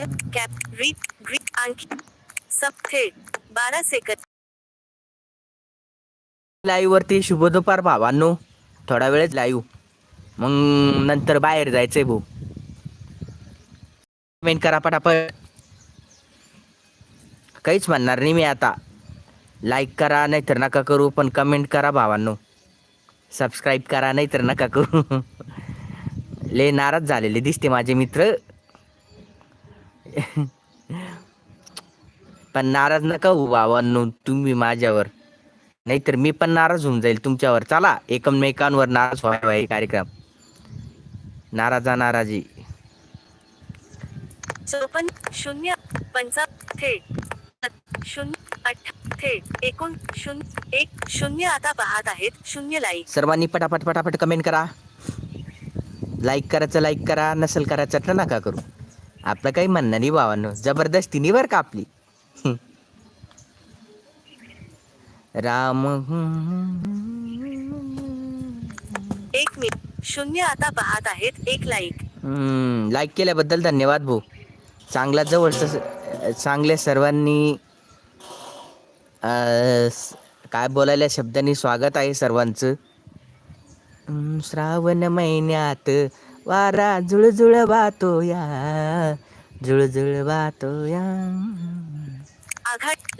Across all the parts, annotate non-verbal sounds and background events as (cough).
Cap read greet आणखी सब थेट बारा सेकंद लाईव्ह वरती शुभ दुपार भावांनो. थोडा वेळच लाईव्ह मग नंतर बाहेर जायचंय भाऊ. कमेंट करा पटापट. काहीच म्हणणार नाही मी आता. लाईक करा नाहीतर नका करू पण कमेंट करा भावांनो. सबस्क्राईब करा नाहीतर नका करू. (laughs) ले नाराज झालेले दिसते माझे मित्र. पण नाराज नका होऊ भावांनो तुम्ही माझ्यावर. नाहीतर मी पण नाराज होऊन जाईल तुमच्यावर. चला एकमेकांवर नाराज व्हावा हे कार्यक्रम. नाराजा नाराजी. चोपन्न शून्य पंचा थेट. शून्य अठ्ठा थेट. एकूण शून्य एक शून्य आता पाहत आहेत शून्य लाईक सर्वांनी पटापट पटापट कमेंट करा. लाईक करायचं लाईक करा. नसेल करायचं तर नका करू. आपलं काही म्हणणं नाही भावांनो. जबरदस्तीने बरं का आपली. राम एक मी शून्य आता पाहत आहेत. एक लाईक लाईक केल्याबद्दल धन्यवाद भाऊ. चांगला जवळचं चांगल्या सर्वांनी काय बोलायला शब्दांनी स्वागत आहे सर्वांचं. श्रावण महिन्यात वारा जुळजुळ वाहतो या जुळजुळ वाहतो या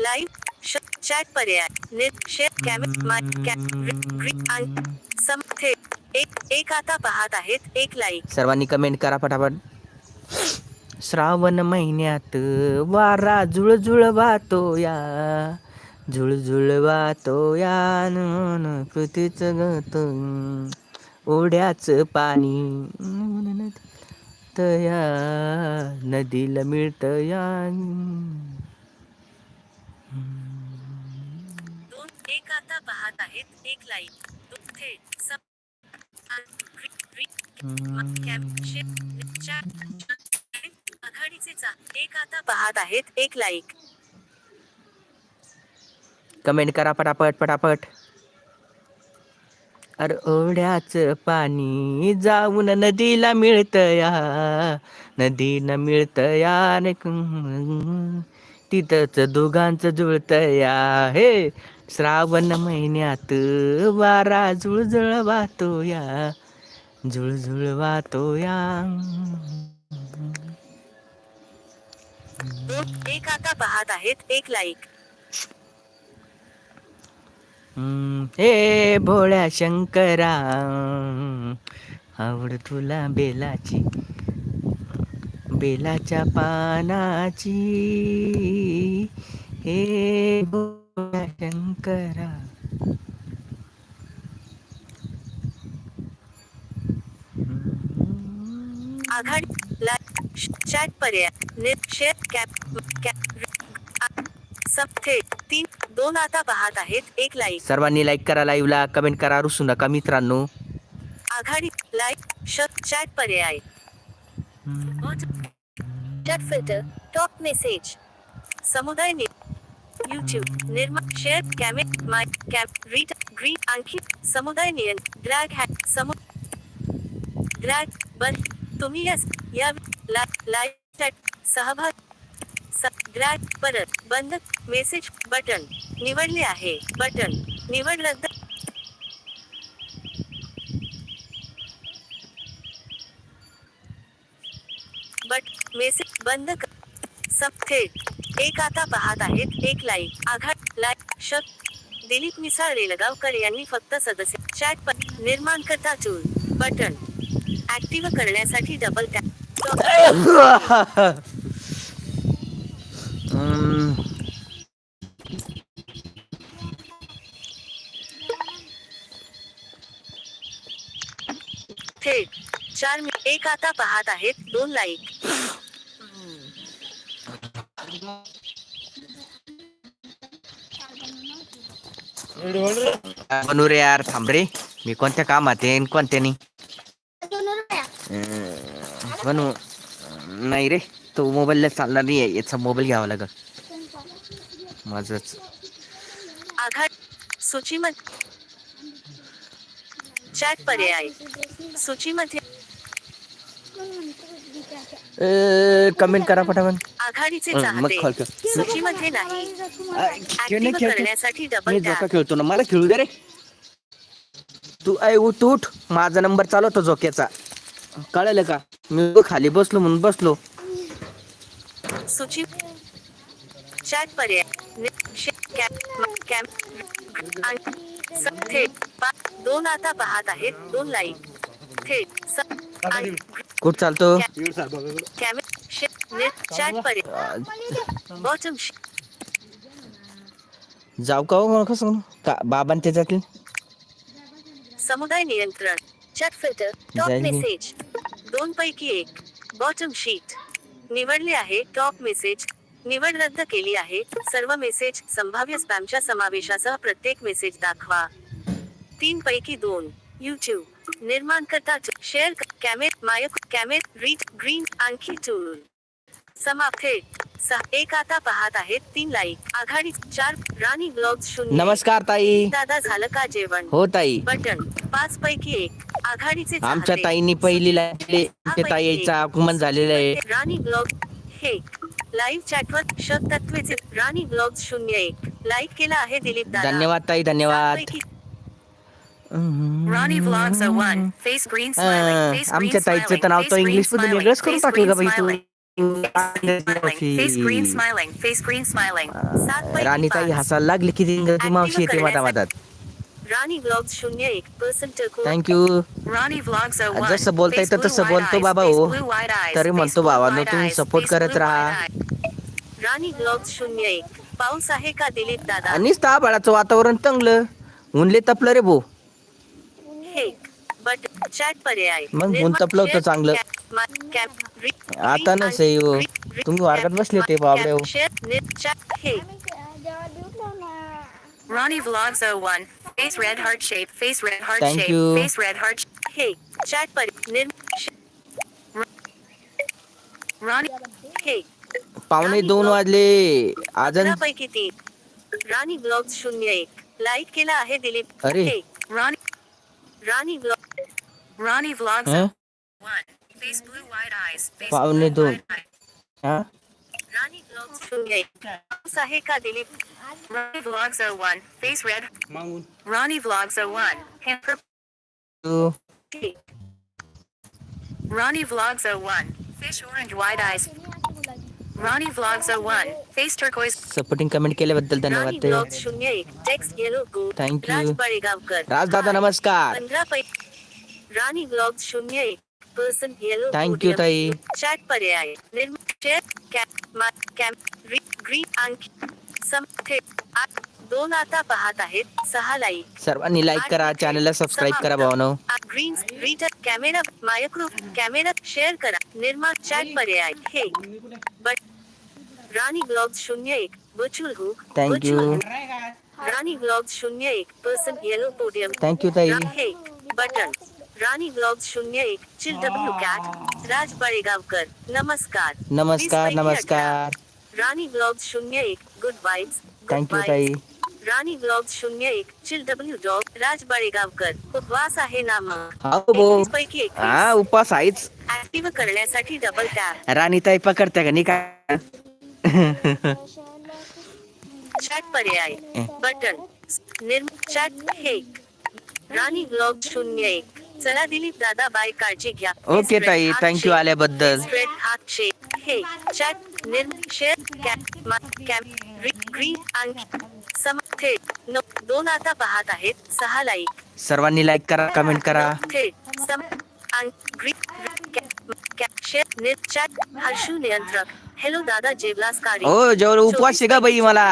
लाईव्ह चॅट पर्याय. नेट शेअर कॅमेरा माय कॅप ग्रीट आणि सम थेट एक एक आता पाहत आहेत एक लाईक सर्वांनी कमेंट करा पटापट. श्रावण महिन्यात वारा जुळजुळ वाहतो या जुळजुळ वाहतो या न कृतीच गत ओढ्याच पाणी. तया नदीला मिळत या एक आता पाहत आहेत एक लाईक थेट एक आता पाहत आहेत एक लाईक कमेंट करा पटापट पटापट. अरे ओढ्याच पाणी जाऊन नदीला मिळतया. या नदीनं मिळत या रे तिथंच दोघांचं जुळतया. हे श्रावण महिन्यात वारा जुळजुळ वाहतो या जुळजुळ वाहतो या एक आता पाहत आहेत एक लाईक. हे भोळ्या शंकरा आवड तुला बेलाची बेलाच्या पानाची. हे भोळ्या शंकरा. आघाडी चॅट पर्याय निक्षेप कॅप कॅप सब दोन आता पाहत आहेत एक लाईक सर्वांनी लाईक करा लाईव्हला कमेंट करा रुसू नका मित्रांनो. आघाडी लाईक शत चॅट पर्याय. चॅट फिल्टर टॉप मेसेज समुदाय नि यूट्यूब निर्मा शेअर कॅमे माय कॅप रीड ग्रीन आणखी समुदाय नियन ड्रॅग हॅक समु ड्रॅग बर तुम्ही यस या ला लाईव्ह चॅट सहभाग ड्रॅग परत. बंद मेसेज बटन निवडले आहे. बटन निवड रद्द बट मेसेज बंद सब थेट एक आता पाहत आहेत. एक लाईक आघाड लाईक शत दिलीप मिसाळ रेलगावकर यांनी फक्त सदस्य चॅट प निर्माण करता टूल बटन ऍक्टिव्ह करण्यासाठी डबल टॅप (laughs) एक आता पाहत आहेत दोन लाईक बनू रे यार थांब रे. मी कोणत्या कामात आणि कोणत्या नाही? अं, बनू नाही रे. तो मोबाईलला चालणार नाही आहे याचा मोबाईल घ्यावा लागल. माझंच. आघाड सूचीमध्ये चॅट पर्याय. सूचीमध्ये कमेंट करा पटापट. आघाडीचे मग चाहते. call कर. सूचीमध्ये नाही. आ, खेळ नाही ऍक्टिव्ह खेळतो. करण्यासाठी डबल मी टॅप झोका खेळतो ना. मला खेळू दे रे. तू ऐ उठ उठ. माझा नंबर चालवतो झोक्याचा. कळलं का? मी खाली बसलो म्हणून बसलो. सूची चॅट पर्याय. नि- शे- कॅम- म- कॅम- आणि स- थेट पा- दोन आता पाहत आहेत. दोन लाईक थेट स- कुठ चालतो? जाऊ का हो कसं का बाबां त्याच्यातले समुदाय नियंत्रण चॅट फिल्टर टॉप. मेसेज दोन पैकी एक बॉटम शीट निवडले आहे टॉप मेसेज निवड रद्द केली आहे सर्व मेसेज संभाव्य स्पॅमच्या समावेशासह प्रत्येक मेसेज दाखवा. तीन पैकी दोन YouTube निर्माणकर्ता share camera mic camera read green आणखी टूल समाप्त सहा एक आता पाहत आहेत तीन लाईक. आघाडी चार राणी ब्लॉग शून्य. नमस्कार ताई. दादा झालं का जेवण? हो ताई. बटन. पाच पैकी एक. आघाडीचे आमच्या. ताईंनी पहिली यायचं आगमन झालेलं आहे. राणी ब्लॉग हे. लाईव्ह चॅटवर शत तत्वेचे राणी ब्लॉग शून्य एक. लाईक केला आहे दिलीप धन्यवाद ताई. धन्यवाद. Ronnie Vlogs 01 face green smiling अं, face green आमच्या ताईचं तर नाव तो green इंग्लिश smiling, वेगळंच करून face टाकलं का बाई तू smiling, face green smiling face green smiling. सातपैकी राणी ताई पाच. हसायला लागली की इंग्रजी मावशी येते माझ्या वादात राणी ब्लॉग शून्य एक थँक्यू व्लॉग्स जसं बोलता येतं तसं बोलतो बाबा हो. तरी म्हणतो भावांनो, तुम्ही support करत राहा. राणी ब्लॉग शून्य एक पाऊस आहे का दिलीप दादा आणि बाळाचं वातावरण चांगलं उनले तपलं रे भो हे बट चॅट पर्याय मग होतं चांगलं. आता री- नसे हो. तुम्ही वर्गात कॅप- बसले होते बाबड्या हो. शेअर- नि- chat Ronnie Vlogs 01 face red heart shape face red heart Thank shape you. face red heart sh- chat पर निर् श- र- Ronnie हे पावणे दोन वाजले अजून पैकी तीन राणी ब्लॉग शून्य एक लाईक केला आहे दिलीप अरे. हे Ronnie Ronnie vlogs. Ronnie Vlogs. Huh? One. Face blue eyes. Face blue eyes. Ronnie Vlogs 2 dilip. Ronnie Vlogs 01. Face red. Mangun. Ronnie Vlogs 01. Two. Ronnie Vlogs 01. Fish orange wide eyes. Ronnie Vlogs 01. Face turquoise. Supporting comment केल्याबद्दल धन्यवाद Ronnie ते Vlogs 01. Text yellow go. Thank you. राज बळेगावकर. राजदादा नमस्कार पंधरा पै राणी blog शून्य एक person yellow Thank you, ताई. Chat पर्याय निर्म शेअर कॅप मा कॅम्प री ग्रीन आणखी सम थेट आठ दोन आता पाहत आहेत सहा लाईक सर्वांनी लाईक करा चॅनलला सबस्क्राईब करा भावनो green reader camera microphone camera share करा निर्माण चॅट पर्याय हे बट राणी ब्लॉग शून्य एक बचुल हु Thank you. राणी ब्लॉग शून्य एक पर्सन येलो पोडियम थँक्यू ताई. हे बटन राणी ब्लॉग शून्य एक chill W cat Raj Balegaonkar नमस्कार. नमस्कार नमस्कार. राणी ब्लॉग शून्य एक गुड वाईब्स थँक्यू ताई. राणी ब्लॉग शून्य एक chill W dog Raj Balegaonkar उपवास आहे ना मग? हा पैकी हा एकवीस. उपास आहेच. ऍक्टिव्ह करण्यासाठी डबल टॅप राणी ताई पकडत्या का? नाही काय चॅट पर्याय बटन निर्म चॅट हे राणी ब्लॉग शून्य एक। चला दिलीप दादा बाय काळजी घ्या. ओके ताई. थँक्यू आल्याबद्दल. हे चॅट निर्म शेअर कॅप मा कॅप री ग्रीन आणखी सम थेट न दोन आता पाहत आहेत. सहा लाईक सर्वांनी लाईक करा कमेंट करा. थेट सम ग्रीन चॅट हर्षू नियंत्रक. हॅलो दादा जेवलास काढी. हो जेवढ उपवास आहे का बाई मला?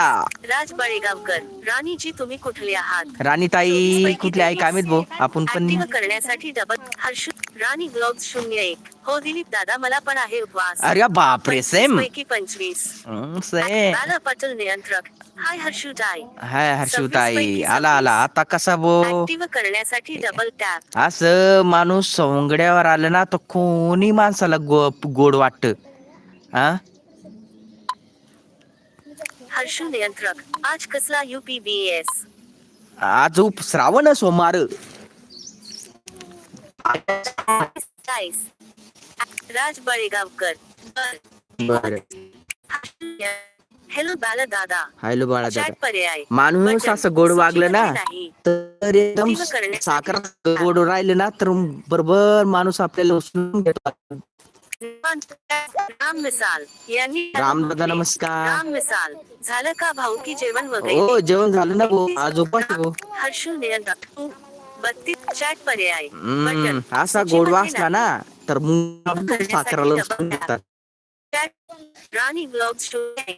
राज बळेगावकर. राणीजी तुम्ही कुठले आहात? राणी ताई कुठले आहे? कामित भाऊ आपण पण ऍक्टिव्ह करण्यासाठी डबल हर्षू राणी ब्लॉग शून्य एक. हो दिलीप दादा मला पण आहे उपवास. अरे बापरे सेम पैकी पंचवीस. सेम दादा पटल नियंत्रक. हाय हर्षू डाय हाय हर्षुताई आला आला. आता कसा बो ऍक्टिव्ह करण्यासाठी डबल टॅप असं माणूस सवंगड्यावर आलं ना तर कोणी माणसाला गो गोड वाटत. हा हर्षू नियंत्रक आज कसला युपीबीएस आज उप श्रावण सोमवार डाईस राज बळेगावकर. बर. हॅलो बाला दादा हॅलो बाळा चॅट दादा पर्याय माणूस. असं गोड वागलं ना. तर एकदम साखर गोड राहिले ना तर बरोबर माणूस आपल्याला उचलून घेतो. राम मिसाल यांनी रामदादा नमस्कार. राम मिसाल झालं का भाऊ की जेवण हो वगैरे? जेवण झालं ना भाऊ. आज उपास आहे भाऊ. हर्षू नियंत्रण. बत्तीस चॅट पर्याय हम्म, बटन. असा सूचीमध्ये गोड वाचला नाही. ना तर मग साखराला उचलून घेतात chat. Ronnie vlog story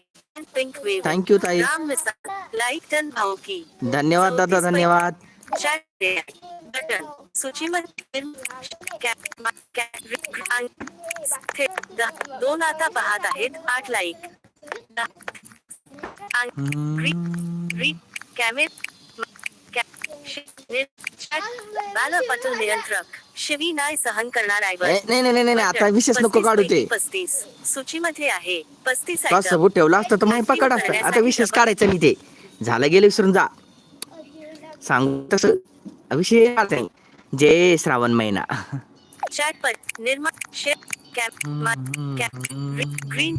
pink wave thank you ताई. राम मिसाल लाईक टन भाऊ की धन्यवाद दादा धन्यवाद. चॅट पर्याय बटन सूचीमध्ये मा- दोन आता पाहत आहेत आठ लाईक नियंत्रक शिवी नाही सहन करणार ऐवज नाही नाही नाही आता विशेष नको काढू ते. पस्तीस. सूचीमध्ये आहे. पस्तीस सबूत ठेवला असतं तर मग पकड असतं. आता विशेष काढायचं नाही ते. झालं गेलं विसरून जा. सांगू तसं विषय नाही. जय श्रावण महिना. चॅट कॅप कॅप ग्रीन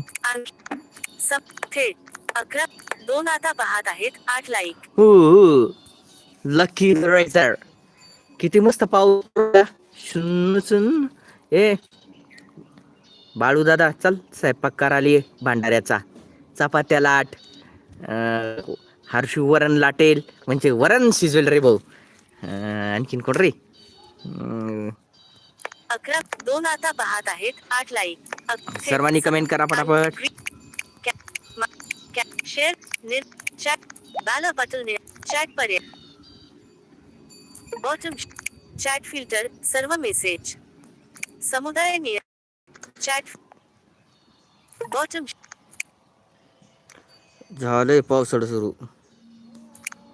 सब थेट. अकरा दोन आता पाहत आहेत आठ लाईक. हो लकी रायटर किती मस्त पाऊस. शुन्न शुन्न ए बाळू दादा चल स्वयंपाक कराली भांडाऱ्याचा. चपात्या लाट अं, हर्षू वरण लाटेल म्हणजे वरण शिजवेल रे भाऊ. आणखीन कोण रे? अकरा दोन आता पाहत आहेत आठ लाईक थेट सर्वांनी कमेंट करा कॅप शेअर चॅट बालपटल निर चॅट पर्याय बॉटम चॅट फिल्टर सर्व मेसेज समुदाय निय चॅट बॉटम झालंय पावसाळा सुरू.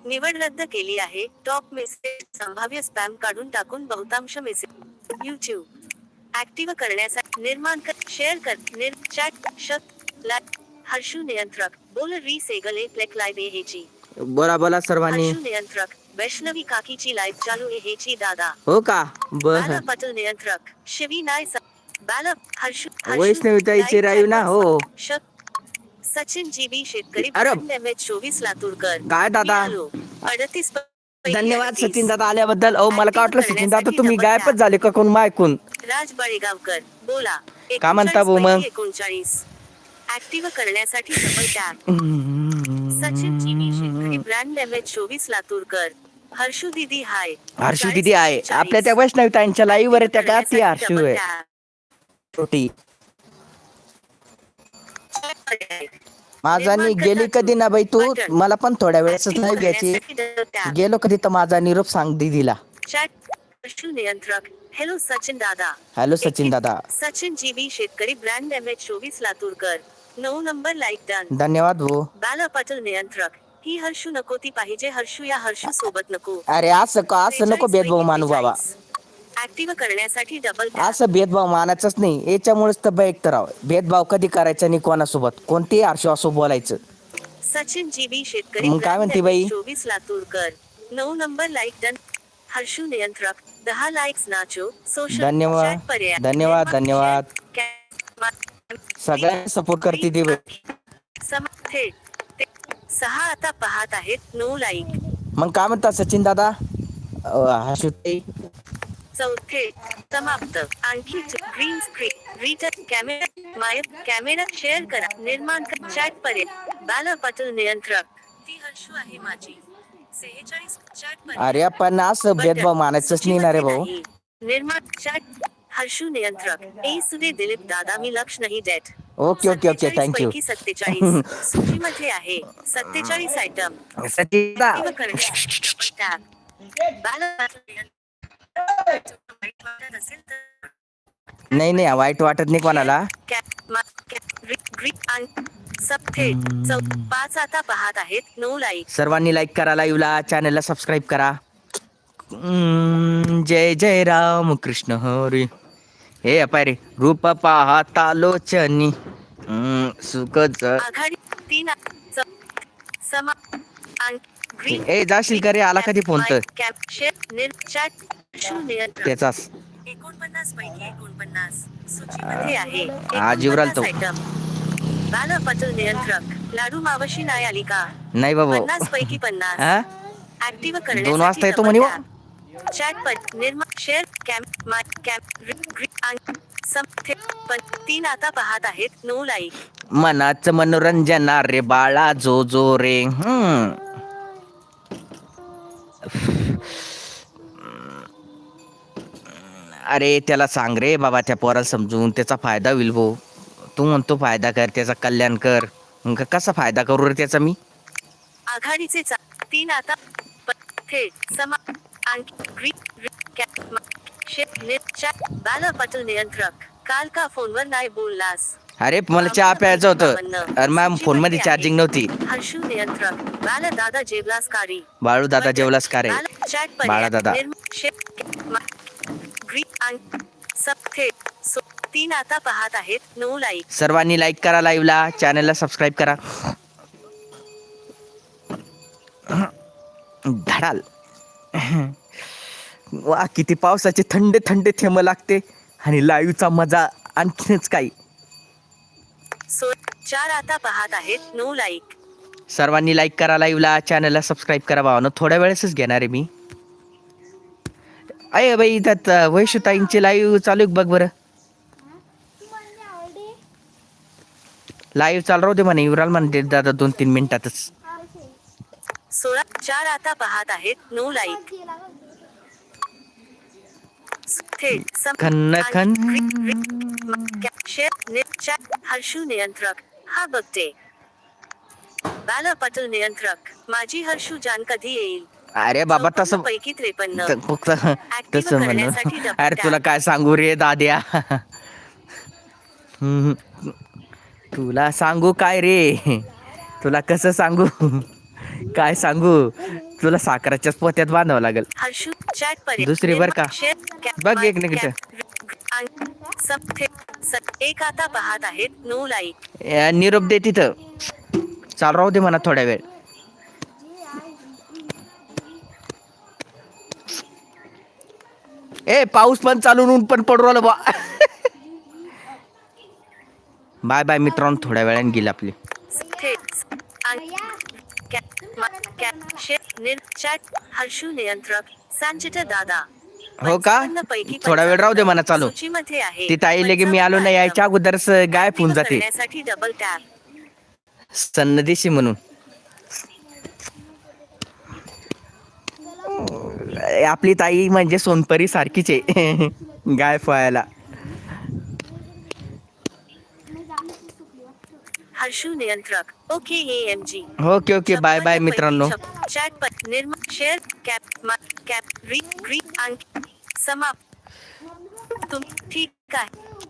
निवड रद्द केली आहे. टॉप मेसेज संभाव्य स्पॅम काढून टाकून बहुतांश मेसेज. युट्यूब ऍक्टिव्ह करण्यासाठी निर्माण कर शेअर कर निर चॅट शक लाईक हर्षू नियंत्रक. बोल री सेगले प्लेक लाईव्ह हेची बोला बोला सर्वांनी. हर्षू नियंत्रक. वैष्णवी काकीची लाईव्ह चालू आहे हेची दादा. हो का? बर. बाला पटल नियंत्रक. शिवी नाय स- बाला हर्षू वैष्णवीताईचे लाईव्ह राहीव ना? हो. शक सचिन जीबी शेतकरी अरे. चोवीस लातूरकर काय दादा? अडतीस धन्यवाद सचिन दादा आल्याबद्दल. अहो मला काय वाटलं सचिन दादा तुम्ही गायबच झाले का कोण मायकून? राज बळेगावकर बोला. का म्हणता भाऊ मग? एकोणचाळीस. ऍक्टिव्ह करण्यासाठी सचिन जीबी शेतकरी ब्रँड एम एच चोवीस लातूरकर हर्षू दिदी हाय. हर्षू दिदी आहे. आपल्या त्या वैष्णवी ताईंच्या लाईव्ह वर त्या का ती हर्षू आहे. छोटी. माझा नि गेली कधी ना बाई तू? मला पण थोड्या वेळेस नाही घ्यायची. गेलो कधी तर माझा निरोप सांग दीदीला. नियंत्रक. हॅलो सचिन दादा. हॅलो सचिन दादा. सचिन जीबी शेतकरी ब्रँड एम एच चोवीस लातूरकर. नऊ नंबर लाईक डन धन्यवाद भाऊ. बाला पटल नियंत्रक. ही हर्षू नको ती पाहिजे. हर्षू या हर्षू सोबत नको. अरे असं का? असं नको भेदभाव मानू बाबा. ऍक्टिव्ह करण्यासाठी डबल असं भेदभाव मानायचंच नाही. याच्यामुळेच तर एक तर भेदभाव कधी करायचा नाही कोणासोबत? कोणतेही असो बोलायचं. सचिन जीबी शेतकरी मग काय म्हणते बाई? चोवीस लातूरकर. नऊ नंबर लाईक डन हर्षू नियंत्रक. दहा लाईक्स नाचो सोशल धन्यवाद. पर्याय. धन्यवाद, धन्यवाद. सगळ्यांना सपोर्ट करते ती बाई. सम- थेट ते- सहा आता पाहत आहेत. नऊ लाईक मग काय म्हणतात सचिन दादा? हर्षू ताई चौथे समाप्त। आणखी green screen return camera my camera share करा. निर्माण कर. चॅट पर्याय. बाला पटल नियंत्रक. ती हर्षू आहे माझी. सेहेचाळीस चॅट अरे पण असं भेदभाव. मानायचंच नाही ना रे भाऊ. निर्माण चॅट हर्षू नियंत्रक. ए सुदे दिलीप दादा मी लक्ष नाही देत. ओके ओके ओके 47 थँक्यू सत्तेचाळीस. सूचीमध्ये आहे. सत्तेचाळीस आयटम बाला पटल नियंत्रक. नाही नाही वाईट वाटत नाही कोणाला. पाच आता पाहत आहेत नऊ लाईक सर्वांनी लाईक करा. लाईव्हला चॅनलला सबस्क्राईब करा जय जय राम कृष्ण हरी. हे अपाय रे रूप पाहता लोचनी. सुख ए जाशील का रे? आला कधी फोन तर? त्याचाच. एकोणपन्नास पैकी एकोणपन्नास. सूचीमध्ये आहे तो. आयटम बाल नियंत्रक लाडू मावशी नाही आली का नाही बाबा. पन्नास पैकी पन्नास. ऍक्टिव्ह दोन वाजता येतो म्हणे. चॅट पट निर्मा शेअर कॅम माय कॅम रि- ग्री- आंग- सम थे पण तीन आता पाहत आहेत नो लाईक मनाचं मनोरंजन रे बाळा जो जो रे. हम्म. अरे त्याला सांग रे बाबा त्या पोराला समजून त्याचा फायदा होईल भाऊ. तू म्हणतो फायदा कर त्याचा कल्याण कर. मग कसा फायदा करू रे त्याचा मी? आघाडीचे चा तीन आता प- थेट समा आणखी कॅ- मा- चॅट बाल पटल नियंत्रक. काल का फोनवर नाही बोललास? अरे मला चहा प्यायचं होतं. अरे मॅम फोनमध्ये चार्जिंग नव्हती. हर्षू नियंत्रक. बाल दादा जेवलास कारी बाळू दादा जेवलास का रे? बाल- चॅट पर्याय. बाळा दादा. निर्म- मा- तीन आता पाहत आहेत. नो लाईक सर्वांनी लाईक करा लाईव्हला चॅनलला सबस्क्राईब करा. धडाल. वा किती पावसाचे थंड थंड थेंब लागते. आणि लाईव्हचा मजा आणखीनच काही. सो चार आता पाहत आहेत. नो लाईक सर्वांनी लाईक करा लाईव्हला चॅनलला सबस्क्राईब करा भावानं. थोड्या वेळेसच घेणार आहे मी. अय बाई त्यात वैशुताईंची लाईव्ह चालू आहे बघ बरं. लाईव्ह चालू दे म्हणे युवराल म्हणते दादा दोन तीन मिनिटातच. सोळा चार आता पाहत आहेत नो लाईक खन्न खन. हर्षू नियंत्रक. हा बघते. बाल पटल नियंत्रक. माझी हर्षू जान कधी येईल? अरे बाबा तसं पैकी त्रेपन्न. त- फक्त तसं म्हणून करण्यासाठी अरे तुला. काय सांगू रे दाद्या? हम्म. तुला सांगू काय रे? तुला कसं सांगू? काय सांगू? तुला साखराच्याच पोत्यात बांधावं लागेल. हर्षू चॅट पर्याय दुसरी बर का? बघ एक स- एक आता पाहत आहेत. नो लाईक ए, निरोप दे तिथं. चालू राहू दे म्हणा थोड्या वेळ. ए पाऊस पण चालून ऊन पण पडू राहिलं बा बाय बाय मित्रांनो थोड्या वेळाने गेली आपली. हर्षू नियंत्रक दादा हो का? थोडा वेळ राहू दे म्हणा चालू. तिथं आईले ती ताई लगे मी आलो नाही यायच्या अगोदरच गायब होऊन जाते. डबल टॅप सन्नदेशी म्हणून. आपली ताई म्हणजे सोनपरी सारखीच आहे. (laughs) गाय फळायला. हर्षू नियंत्रक. Okay M G. Okay okay bye bye मित्रांनो. चॅट पट निर्मा शेअर कॅप कॅप री ग्री आणखी समाप्त. तुम ठीक आहे.